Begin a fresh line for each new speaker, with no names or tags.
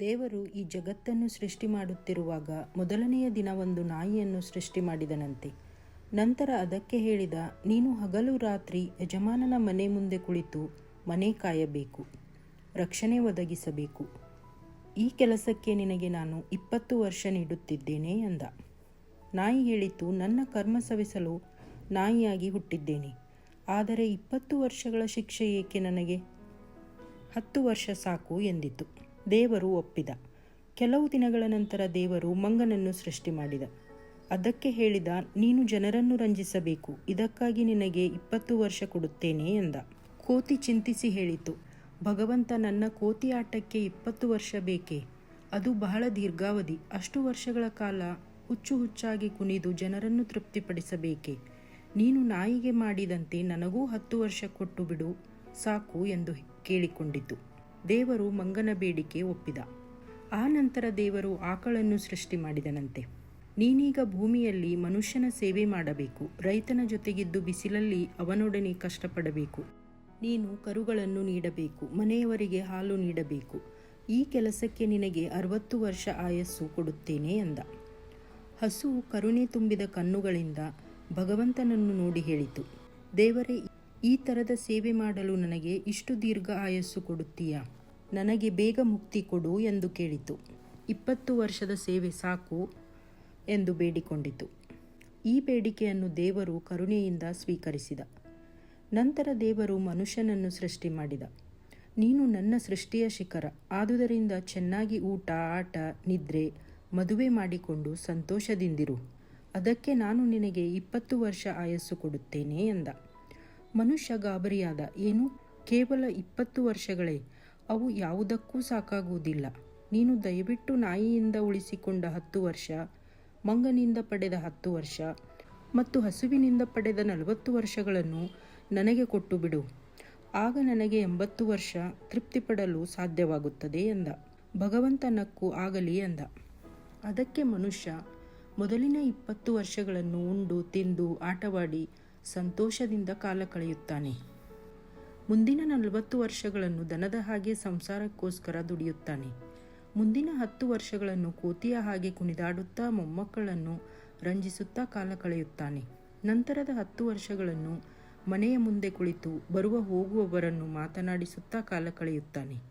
ದೇವರು ಈ ಜಗತ್ತನ್ನು ಸೃಷ್ಟಿ ಮಾಡುತ್ತಿರುವಾಗ ಮೊದಲನೆಯ ದಿನ ಒಂದು ನಾಯಿಯನ್ನು ಸೃಷ್ಟಿ ಮಾಡಿದನಂತೆ. ನಂತರ ಅದಕ್ಕೆ ಹೇಳಿದ, ನೀನು ಹಗಲು ರಾತ್ರಿ ಯಜಮಾನನ ಮನೆ ಮುಂದೆ ಕುಳಿತು ಮನೆ ಕಾಯಬೇಕು, ರಕ್ಷಣೆ ಒದಗಿಸಬೇಕು. ಈ ಕೆಲಸಕ್ಕೆ ನಿನಗೆ ನಾನು ಇಪ್ಪತ್ತು ವರ್ಷ ನೀಡುತ್ತಿದ್ದೇನೆ ಎಂದ ನಾಯಿ ಹೇಳಿತು, ನನ್ನ ಕರ್ಮ ಸವಿಸಲು ನಾಯಿಯಾಗಿ ಹುಟ್ಟಿದ್ದೇನೆ, ಆದರೆ ಇಪ್ಪತ್ತು ವರ್ಷಗಳ ಶಿಕ್ಷೆ ಏಕೆ ನನಗೆ? ಹತ್ತು ವರ್ಷ ಸಾಕು ಎಂದಿತು. ದೇವರು ಒಪ್ಪಿದ. ಕೆಲವು ದಿನಗಳ ನಂತರ ದೇವರು ಮಂಗನನ್ನು ಸೃಷ್ಟಿ ಮಾಡಿದ. ಅದಕ್ಕೆ ಹೇಳಿದ, ನೀನು ಜನರನ್ನು ರಂಜಿಸಬೇಕು, ಇದಕ್ಕಾಗಿ ನಿನಗೆ ಇಪ್ಪತ್ತು ವರ್ಷ ಕೊಡುತ್ತೇನೆ ಎಂದ. ಕೋತಿ ಚಿಂತಿಸಿ ಹೇಳಿತು, ಭಗವಂತ ನನ್ನ ಕೋತಿ ಆಟಕ್ಕೆ ಇಪ್ಪತ್ತು ವರ್ಷ ಬೇಕೇ? ಅದು ಬಹಳ ದೀರ್ಘಾವಧಿ, ಅಷ್ಟು ವರ್ಷಗಳ ಕಾಲ ಹುಚ್ಚು ಹುಚ್ಚಾಗಿ ಕುಣಿದು ಜನರನ್ನು ತೃಪ್ತಿಪಡಿಸಬೇಕೆ? ನೀನು ನಾಯಿಗೆ ಮಾಡಿದಂತೆ ನನಗೂ ಹತ್ತು ವರ್ಷ ಕೊಟ್ಟು ಬಿಡು, ಸಾಕು ಎಂದು ಕೇಳಿಕೊಂಡಿತು. ದೇವರು ಮಂಗನ ಬೇಡಿಕೆ ಒಪ್ಪಿದ. ಆ ನಂತರ ದೇವರು ಆಕಳನ್ನು ಸೃಷ್ಟಿ ಮಾಡಿದನಂತೆ. ನೀನೀಗ ಭೂಮಿಯಲ್ಲಿ ಮನುಷ್ಯನ ಸೇವೆ ಮಾಡಬೇಕು. ರೈತನ ಜೊತೆಗಿದ್ದು ಬಿಸಿಲಲ್ಲಿ ಅವನೊಡನೆ ಕಷ್ಟಪಡಬೇಕು. ನೀನು ಕರುಗಳನ್ನು ನೀಡಬೇಕು, ಮನೆಯವರಿಗೆ ಹಾಲು ನೀಡಬೇಕು. ಈ ಕೆಲಸಕ್ಕೆ ನಿನಗೆ ಅರವತ್ತು ವರ್ಷ ಆಯಸ್ಸು ಕೊಡುತ್ತೇನೆ ಎಂದ ಹಸು ಕರುಣೆ ತುಂಬಿದ ಕಣ್ಣುಗಳಿಂದ ಭಗವಂತನನ್ನು ನೋಡಿ ಹೇಳಿತು. ದೇವರೇ ಈ ಥರದ ಸೇವೆ ಮಾಡಲು ನನಗೆ ಇಷ್ಟು ದೀರ್ಘ ಆಯಸ್ಸು ಕೊಡುತ್ತೀಯಾ? ನನಗೆ ಬೇಗ ಮುಕ್ತಿ ಕೊಡು ಎಂದು ಕೇಳಿತು. ಇಪ್ಪತ್ತು ವರ್ಷದ ಸೇವೆ ಸಾಕು ಎಂದು ಬೇಡಿಕೊಂಡಿತು. ಈ ಬೇಡಿಕೆಯನ್ನು ದೇವರು ಕರುಣೆಯಿಂದ ಸ್ವೀಕರಿಸಿದ. ನಂತರ ದೇವರು ಮನುಷ್ಯನನ್ನು ಸೃಷ್ಟಿ ಮಾಡಿದ. ನೀನು ನನ್ನ ಸೃಷ್ಟಿಯ ಶಿಖರ. ಆದುದರಿಂದ ಚೆನ್ನಾಗಿ ಊಟ, ಆಟ, ನಿದ್ರೆ, ಮದುವೆ ಮಾಡಿಕೊಂಡು ಸಂತೋಷದಿಂದಿರು. ಅದಕ್ಕೆ ನಾನು ನಿನಗೆ ಇಪ್ಪತ್ತು ವರ್ಷ ಆಯಸ್ಸು ಕೊಡುತ್ತೇನೆ ಎಂದ. ಮನುಷ್ಯ ಗಾಬರಿಯಾದ ಏನು? ಕೇವಲ ಇಪ್ಪತ್ತು ವರ್ಷಗಳೇ. ಅವು ಯಾವುದಕ್ಕೂ ಸಾಕಾಗುವುದಿಲ್ಲ. ನೀನು ದಯವಿಟ್ಟು ನಾಯಿಯಿಂದ ಉಳಿಸಿಕೊಂಡ ಹತ್ತು ವರ್ಷ, ಮಂಗನಿಂದ ಪಡೆದ ಹತ್ತು ವರ್ಷ ಮತ್ತು ಹಸುವಿನಿಂದ ಪಡೆದ ನಲವತ್ತು ವರ್ಷಗಳನ್ನು ನನಗೆ ಕೊಟ್ಟು ಬಿಡು. ಆಗ ನನಗೆ ಎಂಬತ್ತು ವರ್ಷ ತೃಪ್ತಿಪಡಲು ಸಾಧ್ಯವಾಗುತ್ತದೆ ಎಂದ. ಭಗವಂತ ನಕ್ಕು ಆಗಲಿ ಎಂದ. ಅದಕ್ಕೆ ಮನುಷ್ಯ, ಮೊದಲಿನ ಇಪ್ಪತ್ತು ವರ್ಷಗಳನ್ನು ಉಂಡು, ತಿಂದು, ಆಟವಾಡಿ ಸಂತೋಷದಿಂದ ಕಾಲ ಕಳೆಯುತ್ತಾನೆ. ಮುಂದಿನ ನಲವತ್ತು ವರ್ಷಗಳನ್ನು ದನದ ಹಾಗೆ ಸಂಸಾರಕ್ಕೋಸ್ಕರ ದುಡಿಯುತ್ತಾನೆ. ಮುಂದಿನ ಹತ್ತು ವರ್ಷಗಳನ್ನು ಕೋತಿಯ ಹಾಗೆ ಕುಣಿದಾಡುತ್ತಾ ಮೊಮ್ಮಕ್ಕಳನ್ನು ರಂಜಿಸುತ್ತಾ ಕಾಲ ಕಳೆಯುತ್ತಾನೆ. ನಂತರದ ಹತ್ತು ವರ್ಷಗಳನ್ನು ಮನೆಯ ಮುಂದೆ ಕುಳಿತು ಬರುವ ಹೋಗುವವರನ್ನು ಮಾತನಾಡಿಸುತ್ತಾ ಕಾಲ ಕಳೆಯುತ್ತಾನೆ.